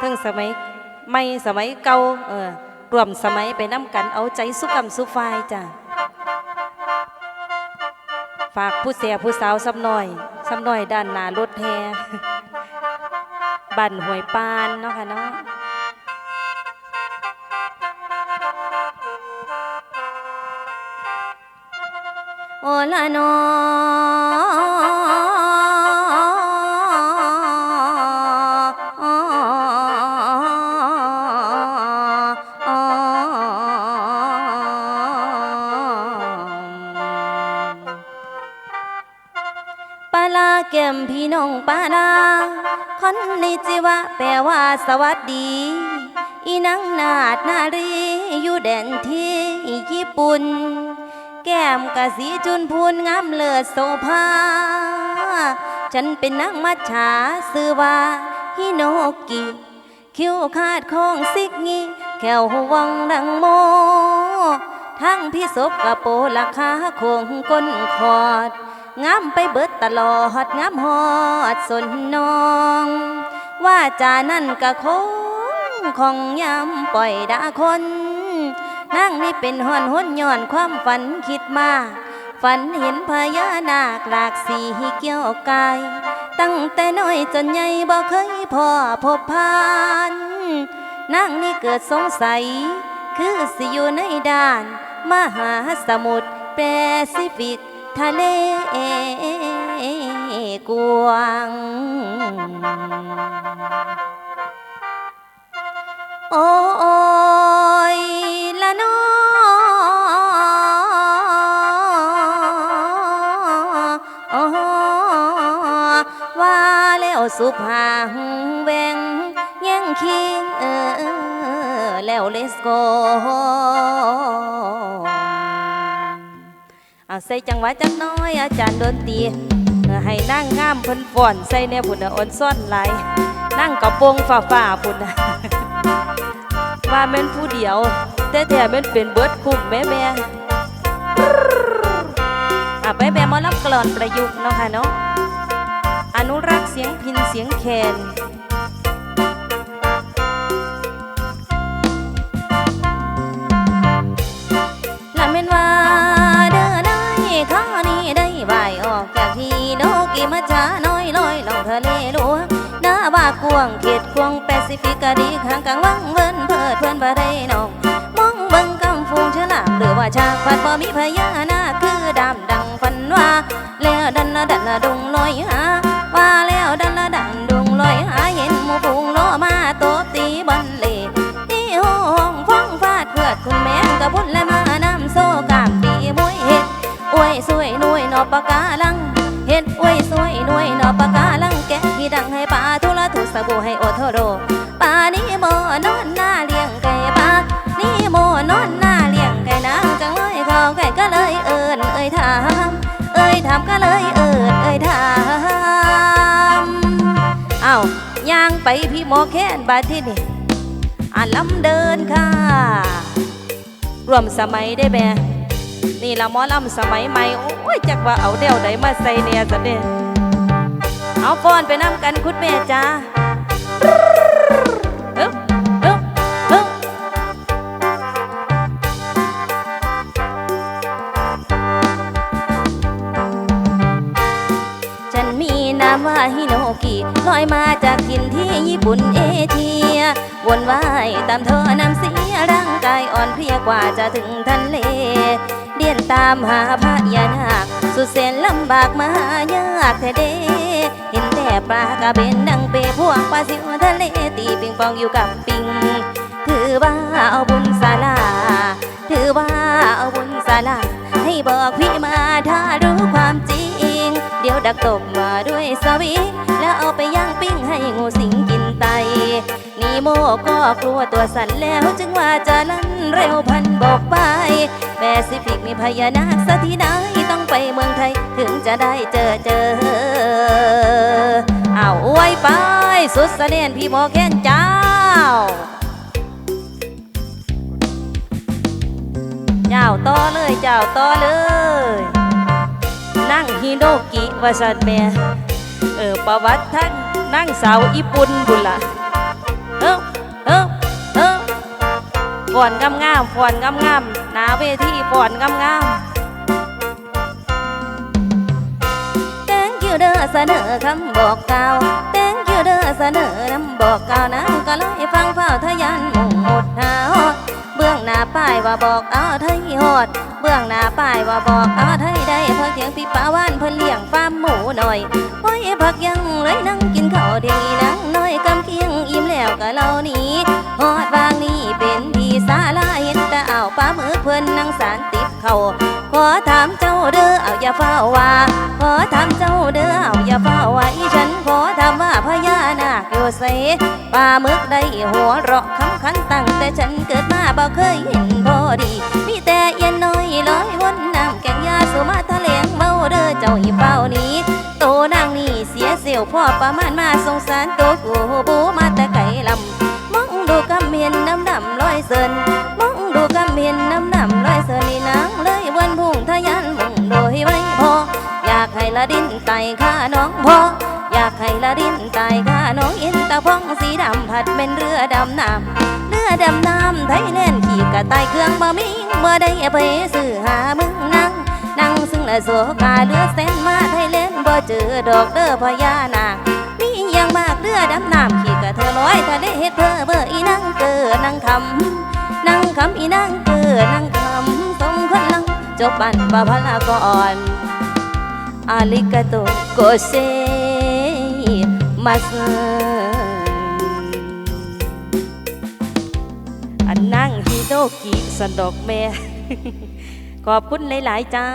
ถึงสมัยไม่สมัยเก่าเออรวมสมัยไปน้ำกันเอาใจสุกำสุฟายจ้ะฝากผู้เสียผู้สาวซ้ำหน่อยซ้ำหน่อยด้านหน้ารถแฮบั่นหวยปานเนาะค่ะเนาะโอละนอาแก้มพี่น้องปาลาคอนนิจิวะแปลว่าสวัสดี อีนังนาดนารีอยู่แดนที่ญี่ปุ่น แก้มกะสีจุนพูนงามเลิศโสภา ฉันเป็นนักมัจฉาซื้อว่าฮิโนกิ คิ้วขาดของซิกงี้แก้วหวงดังโมทั้งพี่ศพกะโปราคาคงก้นคอด งามไปเบิดตลอดงามฮอดสนนอง ว่าจานั่นกะคงของยำปล่อยดาคนนั่งนี่เป็นหอนหุนย้อนความฝันคิดมาฝันเห็นพญานาคหลากสีเกี่ยวกาย ตั้งแต่น้อยจนใหญ่บ่เคยพ่อพบผ่านนั่งนี่เกิดสงสัย คือสิอยู่ในด้าน มหาสมุทรแปซิฟิก ทะเลกว้างโอ้ยละนอว่าแล้วสุภาหแวงแย่งคิงเออแล้วเลสโก เอาใส่จังหวะจักน้อย อาจารย์ดนตรีให้นั่งงามเพิ่นฟ้อนใส่แนวพุ่นน่ะอ่อนซ่อนหลายนั่งกระโปรงฝ่าฝ่าพุ่นว่าแม่นผู้เดียว แต่แท้แม่นเป็นเบิร์ดคุ้มแม่แม่อะไปแบบมอลำกลอนประยุกต์เนาะค่ะเนาะอนุรักษ์เสียงพินเสียงแคน น้าว่วงเขตควงแปซิฟิกกะดีข้างกลางวังเวินเพิดเพื่อนบ่ได้นองมองเบิ่งกำฟูงฉลามหรือว่าชากฟัดบ่มีพญานาคคือดำดังฟันว่าแล้วดันละดันละดงะบูให้โอโทโรปลานี้โมนอนหน้าเลี้ยงไก่ปลานี่โมนอนหน้าเลี้ยงไก่นางจังเลยขอไก่ก็เลยเอิญเอ่ยถามเอ่ยถามก็เลยเอิญเอ่ยถามเอ้าย่างไปพี่หมอแค้นบาดที่นี่อ่านลำเดินค่ะรวมสมัยได้แบนี่ละหมอลำสมัยใหม่โอ้ยจักว่าเอาเดี่ยวใดมาใส่เนี่ยซะเด้เอาฟ้อนไปน้ำกันคุณแม่จ้า ฉันมีนามว่าฮิโนกิลอยมาจากถิ่นที่ญี่ปุ่นเอเชีย วนว่ายตามท่อน้ำเสียร่างกายอ่อนเพลียกว่าจะถึงทะเล เดียนตามหาพญานาคสุดแสนลำบากมายากแท้เด ปลากระเบนดังเปพวกปลาสิวทะเลตีปิงปองอยู่กับปิง ถือว่าเอาบุญศาลา ถือว่าเอาบุญศาลา ให้บอกพี่มาถ้ารู้ความจริง เดี๋ยวดักตบมาด้วยสวิงแล้วเอาไปย่างปิ้งให้งูสิงกินไตนีโมก็กลัวตัวสั่นแล้วจึงว่าจะลั่นเร็วพันบอกไปแปซิฟิกมีพญานาคสักที่ไหนต้องไปเมืองไทยถึงจะได้เจอเจอ อ้าวอวยไป สุดเสน่ห์พี่หมอแค้นเจ้าเจ้าต่อเลยเจ้าต่อเลย นั่งฮิโนกิวาซัเมะเออประวัติท่านนั่งสาวญี่ปุ่นบุญละเออเออเออก่อนงามๆก่อนงามๆนาเวทีก่อนงามๆ เด้อเสนอคำบอกกล่าว Thank you เด้อเสนอนำบอกกล่าวน้ำก็เลยฟังเฝ้าทะยานมุ่งหมดหาฮอดเบื้องหน้าป้ายว่าบอกเอาไทยฮอด เบื้องหน้าป้ายว่าบอกเอาไทยได้เพักเทียงพี่ป้าวานเพิ่นเลี้ยงฟาร์มหมูหน่อยโอ้ยพักยังเลยนั่งกินข้าวเที่ยงอีนังน้อยกำเคียงอิ่มแล้วก็เล่านี้ฮอดวางนี้เป็นที่ศาลาเห็นแต่เอาปลาหมึกเพิ่นนั่งสารติดเขาขอถามเจ้า อเอาอย่าเฝ้าว่าขอถามเจ้าเด้อเอาอย่าเฝ้าไว้ฉันขอถามว่าพญานาคอยู่ไสปลาหมึกได้หัวเราะคำขันตั้งแต่ฉันเกิดมาบ่เคยเห็นพอดีมีแต่เอียนน้อยลอยวนน้ำแกงยาสุมาทะเลงเมาเด้อเจ้าอีเฝ้านี้โตนางนี่เสียเสียวพ่อประมาณมาสงสารตัวกูบูมาแต่ไก่ลำมองดูกำเมียนน้ำดำลอยเซินมองดูกำเมียนน้ำดำลอยเซินนี่นาง ละดินไตข้าน้องพ่ออยากให้ละดินไตข้าน้องอินตะพองสีดำผัดเป็นเรือดำน้ำเรือดำน้ำไทยแลนด์ขี่กระต่ายเครื่องบะมิงเมื่อได้ไปซื้อหามึงนั่งนั่งซึ่งละโสกาเรือเส้นมาไทยแลนด์บ่เจอดอกเด้อพญานาคมีอย่างมากเรือดำน้ำขี่กระเธอร้อยถ้าได้เฮ็ดเธอเบอร์อีนั่งเกิดนั่งคำนั่งคำอีนั่งเกิดนั่งคำสมคนลังจบบันปะพลากร อาลิกาโตโกเซมาสอันนั่งฮิโดกิสันดอกแม่ ขอบคุณหลาย ๆ จ้า